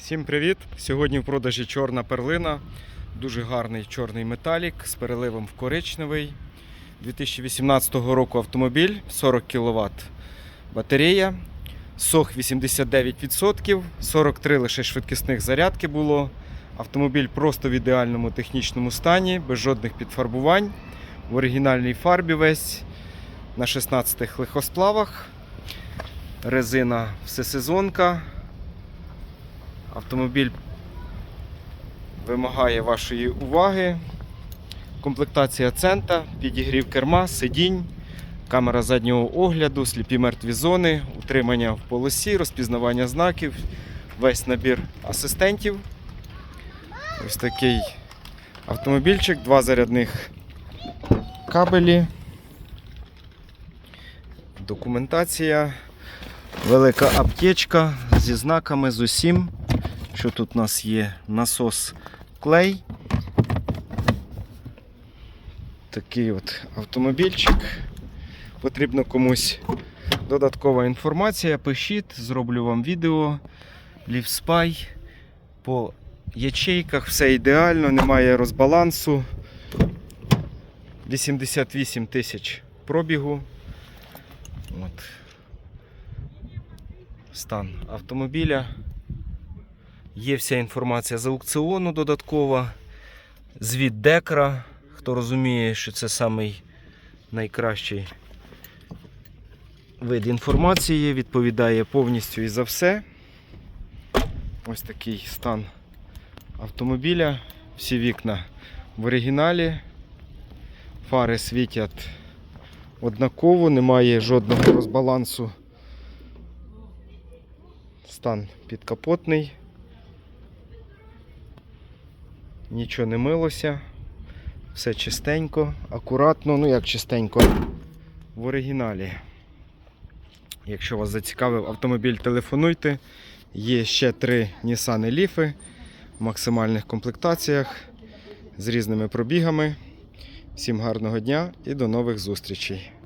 Всім привіт! Сьогодні в продажі чорна перлина. Дуже гарний чорний металік з переливом в коричневий. 2018 року автомобіль 40 кВт батарея. Сох 89%, 43 лише швидкісних зарядки було. Автомобіль просто в ідеальному технічному стані, без жодних підфарбувань. В оригінальній фарбі весь на 16 легкосплавах. Резина всесезонка. Автомобіль вимагає вашої уваги. Комплектація цента, підігрів керма, сидінь, камера заднього огляду, сліпі мертві зони, утримання в полосі, розпізнавання знаків, весь набір асистентів. Ось такий автомобільчик, два зарядних кабелі. Документація, велика аптечка зі знаками, з усім. Що тут у нас є насос клей. Такий от автомобільчик. Потрібно комусь додаткова інформація. Пишіть, зроблю вам відео. Лівспай. По ячейках все ідеально, немає розбалансу. 88 тисяч пробігу. От. Стан автомобіля. Є вся інформація з аукціону додаткова. Звіт Декра. Хто розуміє, що це самий найкращий вид інформації, відповідає повністю і за все. Ось такий стан автомобіля. Всі вікна в оригіналі. Фари світять однаково, немає жодного розбалансу. Стан підкапотний. Нічого не милося. Все чистенько, акуратно, ну як чистенько, в оригіналі. Якщо вас зацікавив автомобіль, телефонуйте. Є ще три Nissan Leaf в максимальних комплектаціях з різними пробігами. Всім гарного дня і до нових зустрічей!